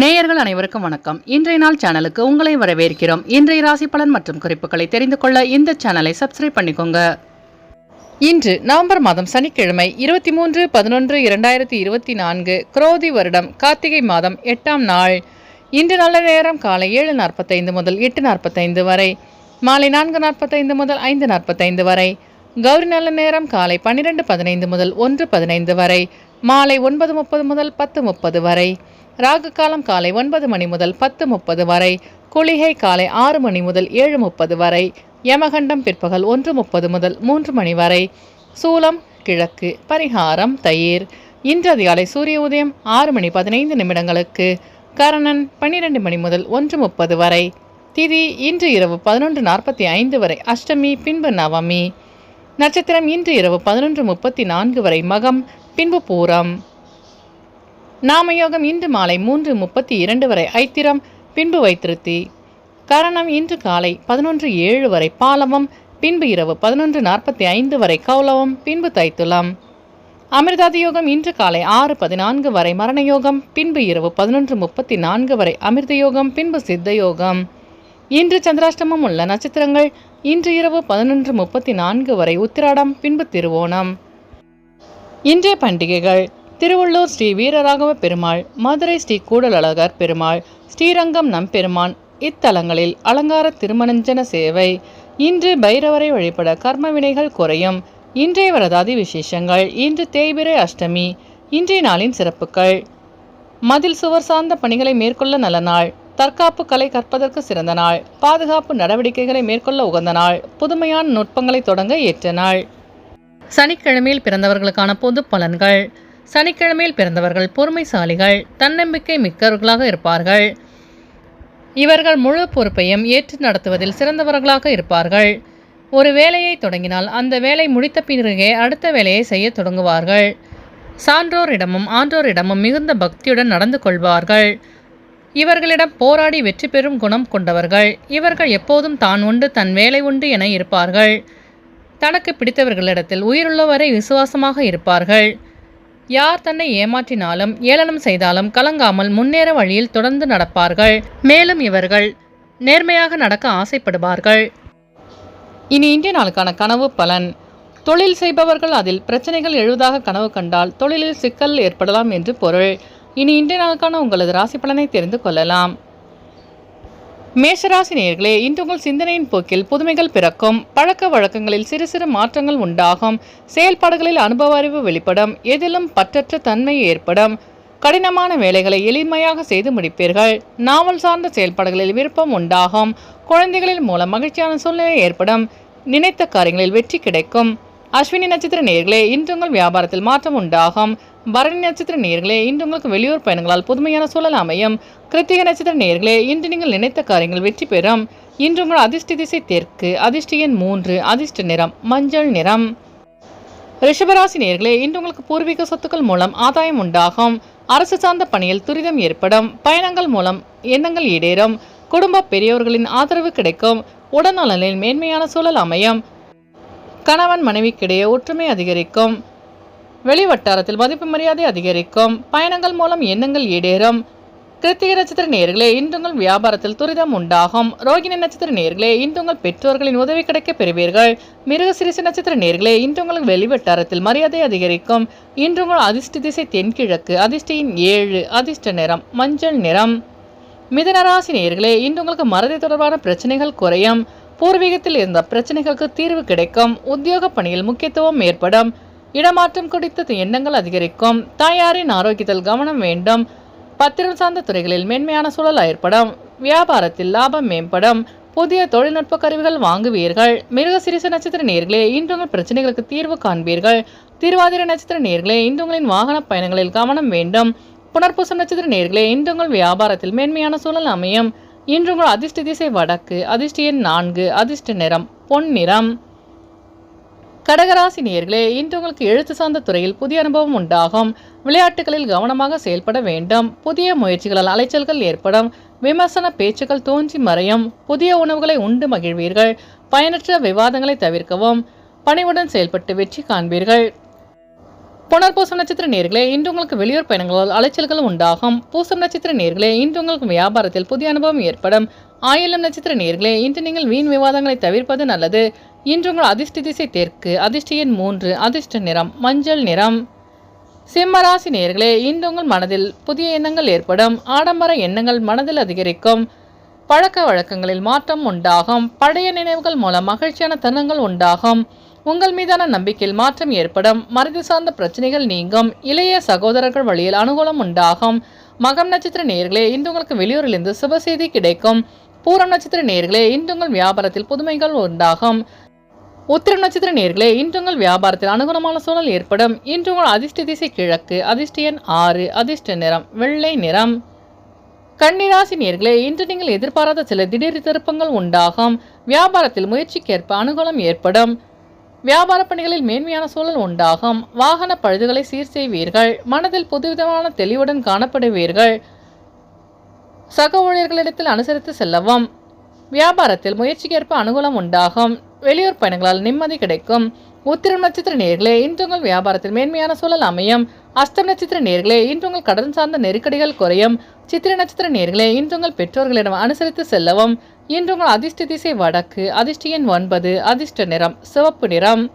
நேயர்கள் அனைவருக்கும் வணக்கம். இன்றைய நாள் சேனலுக்கு உங்களை வரவேற்கிறோம். இன்றைய ராசி பலன் மற்றும் குறிப்புகளை தெரிந்து கொள்ள இந்த சேனலை சப்ஸ்கிரைப் பண்ணிக்கோங்க. இன்று நவம்பர் மாதம் சனிக்கிழமை இருபத்தி மூன்று பதினொன்று இரண்டாயிரத்தி இருபத்தி நான்கு குரோதி வருடம் கார்த்திகை மாதம் எட்டாம் நாள். இன்று நல்ல நேரம் காலை ஏழு நாற்பத்தைந்து முதல் எட்டு நாற்பத்தைந்து வரை மாலை நான்கு நாற்பத்தைந்து முதல் ஐந்து நாற்பத்தைந்து வரை கௌரி நல்ல நேரம் காலை பன்னிரெண்டு பதினைந்து முதல் ஒன்று பதினைந்து வரை மாலை ஒன்பது முப்பது முதல் பத்து முப்பது வரை. ராகு காலம் காலை ஒன்பது மணி முதல் பத்து முப்பது வரை குளிகை காலை ஆறு மணி முதல் ஏழு முப்பது வரை யமகண்டம் பிற்பகல் ஒன்று முப்பது முதல் மூன்று மணி வரை சூலம் கிழக்கு பரிகாரம் தயிர் இன்று அதிகாலை சூரிய உதயம் ஆறு மணி பதினைந்து நிமிடங்களுக்கு கரணன் பன்னிரெண்டு மணி முதல் ஒன்று முப்பது வரை திதி இன்று இரவு பதினொன்று நாற்பத்தி ஐந்து வரை அஷ்டமி பின்பு நவமி நட்சத்திரம் இன்று இரவு பதினொன்று முப்பத்தி நான்கு வரை மகம் பின்பு பூரம். நாமயோகம் இன்று மாலை மூன்று முப்பத்தி இரண்டு வரை ஐத்திரம். பின்பு வைத்திருத்தி. கரணம் இன்று காலை பதினொன்று ஏழு வரை பாலவம். பின்பு இரவு பதினொன்று நாற்பத்தி ஐந்து வரை கௌலவம். பின்பு தைத்துலம். அமிர்தாதி யோகம் இன்று காலை ஆறு பதினான்கு வரை மரண யோகம். பின்பு இரவு பதினொன்று முப்பத்தி நான்கு வரை அமிர்த யோகம். பின்பு சித்த யோகம். இன்று சந்திராஷ்டமம் உள்ள நட்சத்திரங்கள். இன்று இரவு பதினொன்று முப்பத்தி நான்கு வரை உத்திராடம். பின்பு திருவோணம். இன்றைய பண்டிகைகள். திருவள்ளூர் ஸ்ரீ வீரராகவ பெருமாள் மதுரை ஸ்ரீ கூடலழகர் பெருமாள் ஸ்ரீரங்கம் நம்பெருமான் இத்தலங்களில் அலங்கார திருமணஞ்சன சேவை. இன்று பைரவரை வழிபட கர்மவினைகள் குறையும். இன்றைய வரதாதி விசேஷங்கள். இன்று தேய்பிரை அஷ்டமி. இன்றைய நாளின் சிறப்புகள். மதில் சுவர் சார்ந்த பணிகளை மேற்கொள்ள நல்ல நாள். தற்காப்பு கலை கற்பதற்கு சிறந்த நாள். பாதுகாப்பு நடவடிக்கைகளை மேற்கொள்ள உகந்த நாள். புதுமையான நுட்பங்களை தொடங்க ஏற்ற நாள். சனிக்கிழமையில் பிறந்தவர்களுக்கான பொது பலன்கள். சனிக்கிழமையில் பிறந்தவர்கள் பொறுமைசாலிகள் தன்னம்பிக்கை மிக்கவர்களாக இருப்பார்கள். இவர்கள் முழு பொறுப்பையும் ஏற்று நடத்துவதில் சிறந்தவர்களாக இருப்பார்கள். ஒரு வேலையை தொடங்கினால் அந்த வேலை முடித்த பிறகே அடுத்த வேலையை செய்ய தொடங்குவார்கள். சான்றோரிடமும் ஆன்றோரிடமும் மிகுந்த பக்தியுடன் நடந்து கொள்வார்கள். இவர்களிடம் போராடி வெற்றி பெறும் குணம் கொண்டவர்கள். இவர்கள் எப்போதும் தான் உண்டு தன் வேலை உண்டு என இருப்பார்கள். தனக்கு பிடித்தவர்களிடத்தில் உயிருள்ளவரை விசுவாசமாக இருப்பார்கள். யார் தன்னை ஏமாற்றினாலும் ஏளனம் செய்தாலும் கலங்காமல் முன்னேற வழியில் தொடர்ந்து நடப்பார்கள். மேலும் இவர்கள் நேர்மையாக நடக்க ஆசைப்படுவார்கள். இனி இன்றைய நாளுக்கான கனவு பலன். தொழில் செய்பவர்கள் அதில் பிரச்சனைகள் எழுவதாக கனவு கண்டால் தொழிலில் சிக்கல் ஏற்படலாம் என்று பொருள். இனி இன்றைய நாளுக்கான உங்களது ராசி பலனை தெரிந்து கொள்ளலாம். மேஷராசி நேர்களே இன்று உங்கள் சிந்தனையின் போக்கில் புதுமைகள் பிறக்கும் பழக்க வழக்கங்களில் சிறு சிறு மாற்றங்கள் உண்டாகும் செயல்பாடுகளில் அனுபவ அறிவு வெளிப்படும் எதிலும் பற்றற்ற தன்மை ஏற்படும் கடினமான வேலைகளை எளிமையாக செய்து முடிப்பீர்கள் நாவல் சார்ந்த செயல்பாடுகளில் விருப்பம் உண்டாகும் குழந்தைகளின் மூலம் மகிழ்ச்சியான சூழ்நிலை ஏற்படும் நினைத்த காரியங்களில் வெற்றி கிடைக்கும். அஸ்வினி நட்சத்திர நேர்களே இன்று உங்கள் வியாபாரத்தில் மாற்றம் உண்டாகும் பரணி நட்சத்திர நேர்களே இன்று உங்களுக்கு வெளியூர் பயணங்களால் புதுமையான சூழல் அமையும். கிருத்திக நட்சத்திர நேர்களே இன்று நீங்கள் நினைத்த காரியங்கள் வெற்றி பெறும். இன்று உங்கள் அதிர்ஷ்ட திசை தெற்கு அதிர்ஷ்ட எண் மூன்று அதிர்ஷ்ட நிறம் மஞ்சள் நிறம். ரிஷபராசி நேர்களே இன்று உங்களுக்கு பூர்வீக சொத்துக்கள் மூலம் ஆதாயம் உண்டாகும். அரசு சார்ந்த பணியில் துரிதம் ஏற்படும். பயணங்கள் மூலம் எண்ணங்கள் ஈடேறும். குடும்ப பெரியவர்களின் ஆதரவு கிடைக்கும். உடல்நலனில் மேன்மையான சூழல் அமையும். கணவன் மனைவிக்கிடையே ஒற்றுமை அதிகரிக்கும். வெளி வட்டாரத்தில் மதிப்பு மரியாதை அதிகரிக்கும். பயணங்கள் மூலம் எண்ணங்கள் ஈடேறும். கிருத்திக நட்சத்திர நேர்களே இன்றுங்கள் வியாபாரத்தில் துரிதம் உண்டாகும். ரோகிணி நட்சத்திர நேர்களே இன்றுங்கள் பெற்றோர்களின் உதவி கிடைக்க பெறுவீர்கள். மிருக சிறிசு நட்சத்திர நேர்களே இன்றுங்கள் வெளிவட்டாரத்தில் மரியாதை அதிகரிக்கும். இன்றுங்கள் அதிர்ஷ்ட திசை தென்கிழக்கு அதிர்ஷ்டியின் ஏழு அதிர்ஷ்ட நிறம் மஞ்சள் நிறம். மிதனராசி நேர்களே இன்றுங்களுக்கு மறதி தொடர்பான பிரச்சனைகள் குறையும். பூர்வீகத்தில் இருந்த பிரச்சனைகளுக்கு தீர்வு கிடைக்கும். உத்தியோக பணியில் முக்கியத்துவம் ஏற்படும். இடமாற்றம் குறித்த எண்ணங்கள் அதிகரிக்கும். தாயாரின் ஆரோக்கியத்தில் கவனம் வேண்டும். பத்திரம் சார்ந்த துறைகளில் மென்மையான சூழல் ஏற்படும். வியாபாரத்தில் லாபம் மேம்படும். புதிய தொழில்நுட்ப கருவிகள் வாங்குவீர்கள். மிருக சிறிச நட்சத்திர நேர்களே இன்று உங்கள் பிரச்சனைகளுக்கு தீர்வு காண்பீர்கள். திருவாதிர நட்சத்திர நேர்களே இன்று உங்களின் வாகன பயணங்களில் கவனம் வேண்டும். புனர்பூசம் நட்சத்திர நேர்களே இன்று உங்கள் வியாபாரத்தில் மேன்மையான சூழல் அமையும். இன்று உங்கள் அதிர்ஷ்ட திசை வடக்கு அதிர்ஷ்ட எண் நான்கு அதிர்ஷ்ட நிறம் பொன் நிறம் கடகராசி நேர்களே இன்று உங்களுக்கு எழுத்து சார்ந்த துறையில் புதிய அனுபவம் உண்டாகும். விளையாட்டுகளில் கவனமாக செயல்பட வேண்டும். புதிய முயற்சிகளால் அலைச்சல்கள் ஏற்படும். விமர்சன பேச்சுக்கள் தோன்றி மறையும். புதிய உணவுகளை உண்டு மகிழ்வீர்கள். பயனற்ற விவாதங்களை தவிர்க்கவும். பணிவுடன் செயல்பட்டு வெற்றி காண்பீர்கள். புனர்பூசம் நட்சத்திர நேர்களே இன்று உங்களுக்கு வெளியூர் பயணங்களால் அலைச்சல்கள் உண்டாகும். பூசம் நட்சத்திர நேர்களே இன்று உங்களுக்கு வியாபாரத்தில் புதிய அனுபவம் ஏற்படும். ஆயிலம் நட்சத்திர நேர்களே இன்று நீங்கள் வீண் விவாதங்களை தவிர்ப்பது நல்லது. இன்று உங்கள் அதிர்ஷ்ட திசை தெற்கு அதிர்ஷ்ட எண் மூன்று அதிர்ஷ்ட நிறம் மஞ்சள் நிறம். சிம்மராசி நேர்களே இன்று உங்கள் மனதில் புதிய எண்ணங்கள் ஏற்படும். ஆடம்பர எண்ணங்கள் மனதில் அதிகரிக்கும். பழக்க வழக்கங்களில் மாற்றம் உண்டாகும். பழைய நினைவுகள் மூலம் மகிழ்ச்சியான தருணங்கள் உண்டாகும். உங்கள் மீதான நம்பிக்கையில் மாற்றம் ஏற்படும். மருதி சார்ந்த பிரச்சனைகள் நீங்கும். இளைய சகோதரர்கள் வழியில் அனுகூலம் உண்டாகும். மகம் நட்சத்திர நேர்களே இன்று உங்களுக்கு வெளியூரிலிருந்து சுப செய்தி கிடைக்கும். பூரம் நட்சத்திர நேர்களே இன்று உங்கள் வியாபாரத்தில் புதுமைகள் உண்டாகும். உத்திரம் நட்சத்திர நேர்களே இன்று உங்கள் வியாபாரத்தில் அனுகூலமான சூழல் ஏற்படும். இன்று உங்கள் அதிர்ஷ்ட திசை கிழக்கு அதிர்ஷ்ட எண் ஆறு அதிர்ஷ்ட நிறம் வெள்ளை நிறம். கன்னிராசி நேர்களே இன்று நீங்கள் எதிர்பாராத சில திடீர் திருப்பங்கள் உண்டாகும். வியாபாரத்தில் முயற்சிக்கேற்ப அனுகூலம் ஏற்படும். வியாபார பணிகளில் மேன்மையான சூழல் உண்டாகும். வாகன பழுதுகளை சீர் செய்வீர்கள். மனதில் புதுவிதமான தெளிவுடன் காணப்படுவீர்கள். சக ஊழியர்களிடத்தில் அனுசரித்து செல்லவும். வியாபாரத்தில் முயற்சிக்கேற்ப அனுகூலம் உண்டாகும். வெளியூர் பயணங்களால் நிம்மதி கிடைக்கும். உத்திரம் நட்சத்திர நேர்களே இன்று உங்கள் வியாபாரத்தில் மேன்மையான சூழல் அமையும். அஸ்தம் நட்சத்திர நேர்களே இன்று உங்கள் கடன் சார்ந்த நெருக்கடிகள் குறையும். சித்திர நட்சத்திர நேர்களே இன்று உங்கள் பெற்றோர்களிடம் அனுசரித்து செல்லவும். இன்று உங்கள் அதிர்ஷ்ட திசை வடக்கு அதிர்ஷ்ட எண் ஒன்பது அதிர்ஷ்ட நிறம் சிவப்பு நிறம்.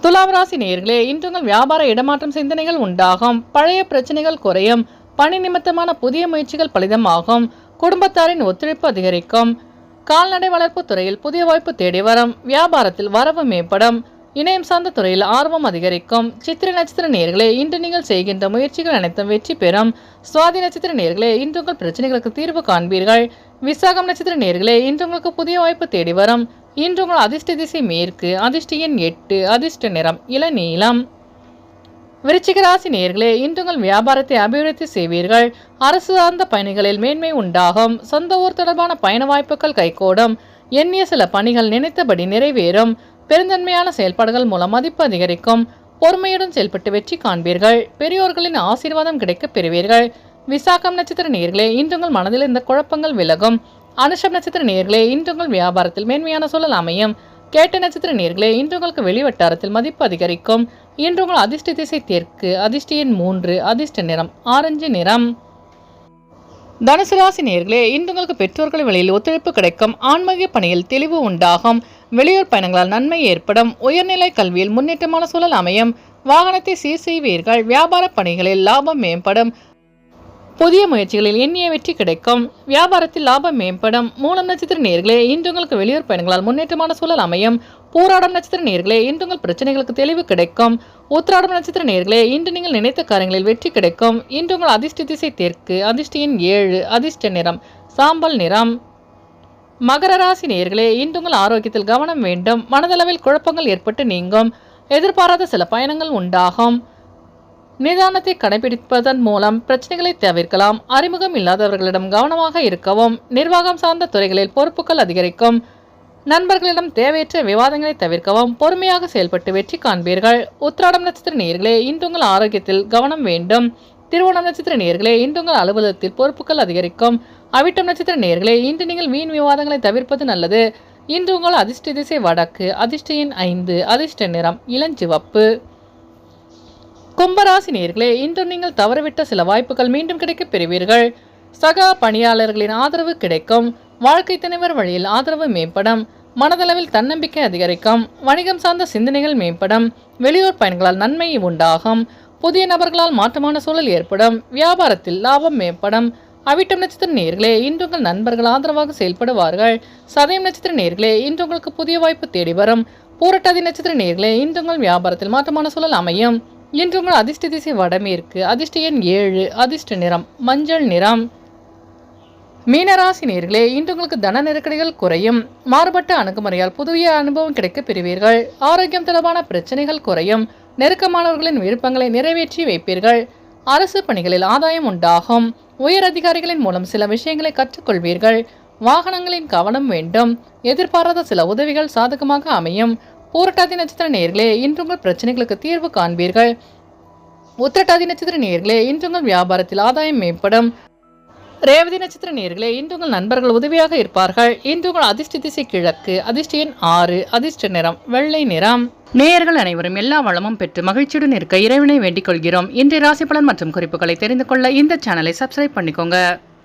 துலாம் ராசி நேர்களே இன்று உங்கள் வியாபார இடமாற்றம் சிந்தனைகள் உண்டாகும். பழைய பிரச்சனைகள் குறையும். பணி நிமித்தமான புதிய முயற்சிகள் பலிதமாகும். குடும்பத்தாரின் ஒத்துழைப்பு அதிகரிக்கும். கால்நடை வளர்ப்பு துறையில் புதிய வாய்ப்பு தேடி வரும். வியாபாரத்தில் வரவு மேம்படும். இணையம் சார்ந்த துறையில் ஆர்வம் அதிகரிக்கும். சித்திர நட்சத்திர நேர்களே இன்று நீங்கள் செய்கின்ற முயற்சிகள் அனைத்தும் வெற்றி பெறும். சுவாதி நட்சத்திர நேர்களே இன்று உங்கள் பிரச்சனைகளுக்கு தீர்வு காண்பீர்கள். விசாகம் நட்சத்திர நேர்களே இன்று உங்களுக்கு புதிய வாய்ப்பு தேடி வரும். இன்று உங்கள் அதிர்ஷ்ட திசை மேற்கு அதிர்ஷ்ட எண் எட்டு அதிர்ஷ்ட நிறம் இளநீளம் விருச்சிக ராசி நேர்களே இன்று உங்கள் வியாபாரத்தை அபிவிருத்தி செய்வீர்கள். அரசு சார்ந்த பயணிகளில் மேன்மை உண்டாகும். சொந்த ஊர் தொடர்பான பயண வாய்ப்புகள் கைகூடும். எண்ணிய சில பணிகள் நினைத்தபடி நிறைவேறும். பெருந்தன்மையான செயல்பாடுகள் மூலம் மதிப்பு அதிகரிக்கும். பொறுமையுடன் செயல்பட்டு வெற்றி காண்பீர்கள். பெரியோர்களின் ஆசீர்வாதம் கிடைக்கப் பெறுவீர்கள். விசாகம் நட்சத்திர நேர்களே இன்றுங்கள் மனதில் இருந்த குழப்பங்கள் விலகும். அனுஷம் நட்சத்திர நேர்களே இன்றுங்கள் வியாபாரத்தில் மேன்மையான சூழல் அமையும். கேட்ட நட்சத்திர நேர்களே இன்று உங்களுக்கு வெளிவட்டாரத்தில் மதிப்பு அதிகரிக்கும். இன்று உங்கள் அதிர்ஷ்ட திசை தெற்கு அதிர்ஷ்ட எண் மூன்று அதிர்ஷ்ட நிறம் ஆரஞ்சு நிறம். தனுசு ராசி நேர்களே இன்று உங்களுக்கு பெற்றோர்கள் வழியில் ஒத்துழைப்பு கிடைக்கும். ஆன்மீக பணியில் தெளிவு உண்டாகும். வெளியூர் பயணங்களால் நன்மை ஏற்படும். உயர்நிலை கல்வியில் முன்னேற்றமான சூழல் அமையும். வாகனத்தை சீர் செய்வீர்கள். வியாபார பணிகளில் லாபம் மேம்படும். புதிய முயற்சிகளில் எண்ணிய வெற்றி கிடைக்கும். வியாபாரத்தில் லாபம் மேம்படும். மூலம் நட்சத்திர நேர்களே இன்று உங்களுக்கு வெளியூர் பயணங்களால் முன்னேற்றமான சூழல் அமையும். பூராடம் நட்சத்திர நேர்களே இன்று உங்கள் பிரச்சனைகளுக்கு தெளிவு கிடைக்கும். உத்திராடம் நட்சத்திர நேர்களே இன்று நீங்கள் நினைத்த காரியங்களில் வெற்றி கிடைக்கும். இன்று உங்கள் அதிர்ஷ்ட திசை தெற்கு அதிர்ஷ்டியின் ஏழு அதிர்ஷ்ட நிறம் சாம்பல் நிறம். மகர ராசி நேர்களே இன்று உங்கள் ஆரோக்கியத்தில் கவனம் வேண்டும். மனதளவில் குழப்பங்கள் ஏற்பட்டு நீங்கும். எதிர்பாராத சில பயணங்கள் உண்டாகும். நிதானத்தை கடைபிடிப்பதன் மூலம் பிரச்சனைகளை தவிர்க்கலாம். அறிமுகம் இல்லாதவர்களிடம் கவனமாக இருக்கவும் நிர்வாகம் சார்ந்த துறைகளில் பொறுப்புகள் அதிகரிக்கும். நண்பர்களிடம் தேவையற்ற விவாதங்களை தவிர்க்கவும் பொறுமையாக செயல்பட்டு வெற்றி காண்பீர்கள். உத்திராடம் நட்சத்திர நேர்களே இன்று உங்கள் ஆரோக்கியத்தில் கவனம் வேண்டும். திருவோணம் நட்சத்திர நேர்களே இன்று உங்கள் அலுவலகத்தில் பொறுப்புகள் அதிகரிக்கும். அவிட்டம் நட்சத்திர நேர்களே இன்று நீங்கள் வீண் விவாதங்களை தவிர்ப்பது நல்லது. இன்று உங்கள் அதிர்ஷ்ட திசை வடக்கு அதிர்ஷ்ட எண் ஐந்து அதிர்ஷ்ட நிறம் இளஞ்சிவப்பு. கும்பராசி நேர்களே இன்று நீங்கள் தவறவிட்ட சில வாய்ப்புகள் மீண்டும் கிடைக்கப் பெறுவீர்கள். சக பணியாளர்களின் ஆதரவு கிடைக்கும். வாழ்க்கை துணைவர் வழியில் ஆதரவு மேம்படும். மனதளவில் தன்னம்பிக்கை அதிகரிக்கும். வணிகம் சார்ந்த சிந்தனைகள் மேம்படும். வெளியூர் பயன்களால் நன்மை உண்டாகும். புதிய நபர்களால் மாற்றமான சூழல் ஏற்படும். வியாபாரத்தில் லாபம் மேம்படும். அவிட்டம் நட்சத்திர நேர்களே இன்று உங்கள் நண்பர்கள் ஆதரவாக செயல்படுவார்கள். சதயம் நட்சத்திர நேர்களே இன்று உங்களுக்கு புதிய வாய்ப்பு தேடி வரும். பூரட்டாதி நட்சத்திர நேர்களே இன்று உங்கள் வியாபாரத்தில் மாற்றமான சூழல் அமையும். இன்று உங்கள் அதிர்ஷ்ட திசை வடமேற்கு அதிர்ஷ்ட எண் ஏழு அதிர்ஷ்ட நிறம் மஞ்சள் நிறம். மீனராசி நேர்களே இன்று உங்களுக்கு தன நெருக்கடிகள் குறையும். மாறுபட்ட அணுகுமுறையால் புதிய அனுபவம் கிடைக்கப் பெறுவீர்கள். ஆரோக்கியம் தொடர்பான பிரச்சனைகள் குறையும். நெருக்கமானவர்களின் விருப்பங்களை நிறைவேற்றி வைப்பீர்கள். அரசு பணிகளில் ஆதாயம் உண்டாகும். உயர் அதிகாரிகளின் மூலம் சில விஷயங்களை கற்றுக்கொள்வீர்கள். வாகனங்களின் கவனம் வேண்டும். எதிர்பாராத சில உதவிகள் சாதகமாக அமையும். பூரட்டாதி நட்சத்திர நேர்களே இன்று உங்கள் பிரச்சனைகளுக்கு தீர்வு காண்பீர்கள். உத்திரட்டாதி நட்சத்திர நேர்களே இன்று உங்கள் வியாபாரத்தில் ஆதாயம் மேம்படும். ரேவதி நட்சத்திர நேர்களே இன்று உங்கள் நண்பர்கள் உதவியாக இருப்பார்கள். இன்று உங்கள் அதிர்ஷ்ட திசை கிழக்கு அதிர்ஷ்ட எண் ஆறு அதிர்ஷ்ட நிறம் வெள்ளை நிறம். நேயர்கள் அனைவரும் எல்லா வளமும் பெற்று மகிழ்ச்சியுடன் இருக்க இறைவனை வேண்டிக் கொள்கிறோம். இன்றைய ராசி பலன் மற்றும் குறிப்புகளை தெரிந்து கொள்ள இந்த சேனலை சப்ஸ்கிரைப் பண்ணிக்கோங்க.